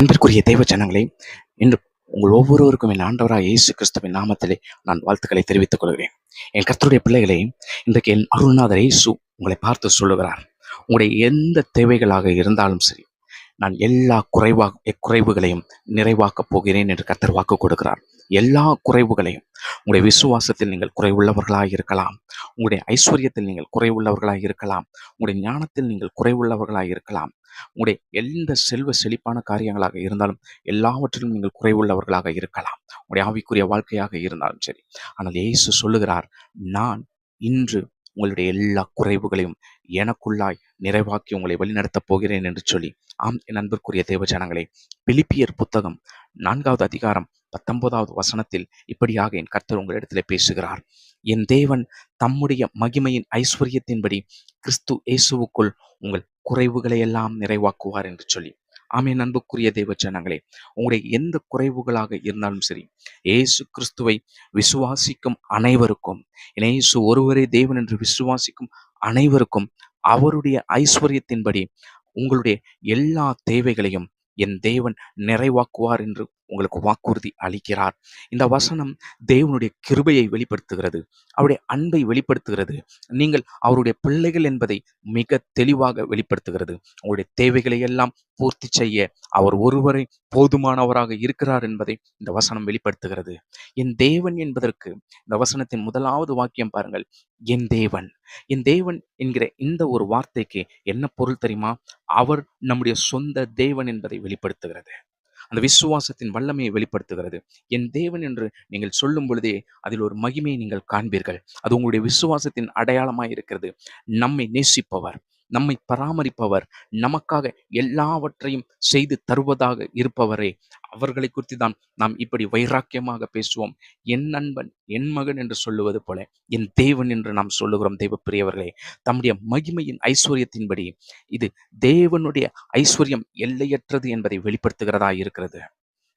அன்பிற்குரிய தெய்வ ஜனங்களே இன்று உங்கள் ஒவ்வொருவருக்கும் என் ஆண்டவராக இயேசு கிறிஸ்துவின் நாமத்திலே நான் வாழ்த்துக்களை தெரிவித்துக் கொள்கிறேன். என் கர்த்தருடைய பிள்ளைகளே இன்றைக்கு என் அருள்நாதர் இயேசு உங்களை பார்த்து சொல்லுகிறார். உங்களுடைய எந்த தேவைகளாக இருந்தாலும் சரி நான் எல்லா குறைவா குறைவுகளையும் நிறைவாக்கப் போகிறேன் என்று கர்த்தர் வாக்கு கொடுக்கிறார். எல்லா குறைவுகளையும் உங்களுடைய விசுவாசத்தில் நீங்கள் குறைவுள்ளவர்களாக இருக்கலாம் உங்களுடைய ஐஸ்வர்யத்தில் நீங்கள் குறைவுள்ளவர்களாக இருக்கலாம் உங்களுடைய ஞானத்தில் நீங்கள் குறைவுள்ளவர்களாக இருக்கலாம் உங்களுடைய எந்த செல்வ செழிப்பான காரியங்களாக இருந்தாலும் எல்லாவற்றிலும் நீங்கள் குறைவுள்ளவர்களாக இருக்கலாம் உங்களுடைய ஆவிக்குரிய வாழ்க்கையாக இருந்தாலும் சரி. ஆனால் இயேசு சொல்லுகிறார் நான் இன்று உங்களுடைய எல்லா குறைவுகளையும் எனக்குள்ளாய் நிறைவாக்கி உங்களை வழிநடத்தப் போகிறேன் என்று சொல்லி ஆம் என் அன்பிற்குரிய தேவஜனங்களே பிலிப்பியர் புத்தகம் நான்காவது அதிகாரம் பத்தொன்பதாவது வசனத்தில் இப்படியாக என் கர்த்தர் உங்களிடத்தில் பேசுகிறார். என் தேவன் தம்முடைய மகிமையின் ஐஸ்வர்யத்தின்படி கிறிஸ்து இயேசுவுக்குள் உங்கள் குறைவுகளை எல்லாம் நிறைவாக்குவார் என்று சொல்லி. ஆமே அன்புக்குரிய தெய்வ ஜனங்களே உங்களுடைய எந்த குறைவுகளாக இருந்தாலும் சரி ஏசு கிறிஸ்துவை விசுவாசிக்கும் அனைவருக்கும் இயேசு ஒருவரே தேவன் என்று விசுவாசிக்கும் அனைவருக்கும் அவருடைய ஐஸ்வர்யத்தின்படி உங்களுடைய எல்லா தேவைகளையும் என் தேவன் நிறைவாக்குவார் என்று உங்களுக்கு வாக்குறுதி அளிக்கிறார். இந்த வசனம் தேவனுடைய கிருபையை வெளிப்படுத்துகிறது. அவருடைய அன்பை வெளிப்படுத்துகிறது. நீங்கள் அவருடைய பிள்ளைகள் என்பதை மிக தெளிவாக வெளிப்படுத்துகிறது. உங்களுடைய தேவைகளை எல்லாம் பூர்த்தி செய்ய அவர் ஒருவரை போதுமானவராக இருக்கிறார் என்பதை இந்த வசனம் வெளிப்படுத்துகிறது. என் தேவன் என்பதற்கு இந்த வசனத்தின் முதலாவது வாக்கியம் பாருங்கள். என் தேவன். என் தேவன் என்கிற இந்த ஒரு வார்த்தைக்கு என்ன பொருள் தெரியுமா? அவர் நம்முடைய சொந்த தேவன் என்பதை வெளிப்படுத்துகிறது. அந்த விசுவாசத்தின் வல்லமையை வெளிப்படுத்துகிறது. என் தேவன் என்று நீங்கள் சொல்லும் பொழுதே அதில் ஒரு மகிமையை நீங்கள் காண்பீர்கள். அது உங்களுடைய விசுவாசத்தின் அடையாளமாக இருக்கிறது. நம்மை நேசிப்பவர். நம்மை பராமரிப்பவர். நமக்காக எல்லாவற்றையும் செய்து தருவதாக இருப்பவரே. அவர்களை குறித்து தான் நாம் இப்படி வைராக்கியமாக பேசுவோம். என் நண்பன் என் மகன் என்று சொல்லுவது போல என் தேவன் என்று நாம் சொல்லுகிறோம் தெய்வ பிரியவர்களே தம்முடைய மகிமையின் ஐஸ்வர்யத்தின்படி இது தேவனுடைய ஐஸ்வர்யம் எல்லையற்றது என்பதை வெளிப்படுத்துகிறதா இருக்கிறது.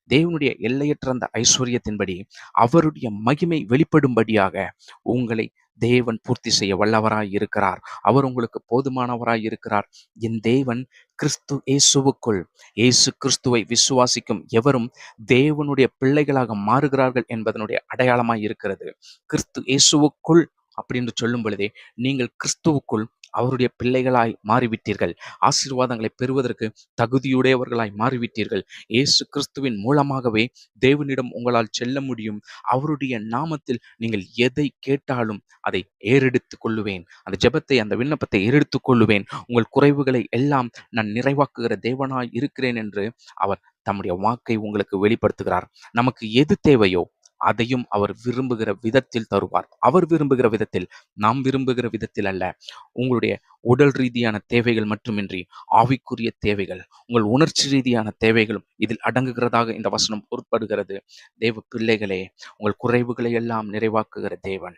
தேவனுடைய எல்லையற்ற அந்த ஐஸ்வர்யத்தின்படி அவருடைய மகிமை வெளிப்படும்படியாக உங்களை தேவன் பூர்த்தி செய்ய வல்லவராய் இருக்கிறார். அவர் உங்களுக்கு போதுமானவராய் இருக்கிறார். என் தேவன் கிறிஸ்து இயேசுவுக்குள் இயேசு கிறிஸ்துவை விசுவாசிக்கும் எவரும் தேவனுடைய பிள்ளைகளாக மாறுகிறார்கள் என்பதனுடைய அடையாளமாய் இருக்கிறது. கிறிஸ்து இயேசுவுக்குள் அப்படின்னு சொல்லும் பொழுதே நீங்கள் கிறிஸ்துவுக்குள் அவருடைய பிள்ளைகளாய் மாறிவிட்டீர்கள். ஆசீர்வாதங்களை பெறுவதற்கு தகுதியுடையவர்களாய் மாறிவிட்டீர்கள். இயேசு கிறிஸ்துவின் மூலமாகவே தேவனிடம் உங்களால் செல்ல முடியும். அவருடைய நாமத்தில் நீங்கள் எதை கேட்டாலும் அதை ஏறெடுத்து கொள்ளுவேன். அந்த ஜெபத்தை அந்த விண்ணப்பத்தை ஏறெடுத்து கொள்ளுவேன். உங்கள் குறைவுகளை எல்லாம் நான் நிறைவாக்குகிற தேவனாய் இருக்கிறேன் என்று அவர் தம்முடைய வாக்கை உங்களுக்கு வெளிப்படுத்துகிறார். நமக்கு எது தேவையோ அதையும் அவர் விரும்புகிற விதத்தில் தருவார். அவர் விரும்புகிற விதத்தில் நாம் விரும்புகிற விதத்தில் அல்ல. உங்களுடைய உடல் ரீதியான தேவைகள் மட்டுமின்றி ஆவிக்குரிய தேவைகள் உங்கள் உணர்ச்சி ரீதியான தேவைகளும் இதில் அடங்குகிறதாக இந்த வசனம் பொருட்படுகிறது. தேவ பிள்ளைகளே உங்கள் குறைவுகளை எல்லாம் நிறைவாக்குகிற தேவன்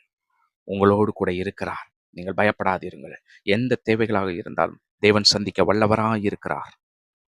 உங்களோடு கூட இருக்கிறார். நீங்கள் பயப்படாதிருங்கள் எந்த தேவைகளாக இருந்தாலும் தேவன் சந்திக்க வல்லவராக இருக்கிறார்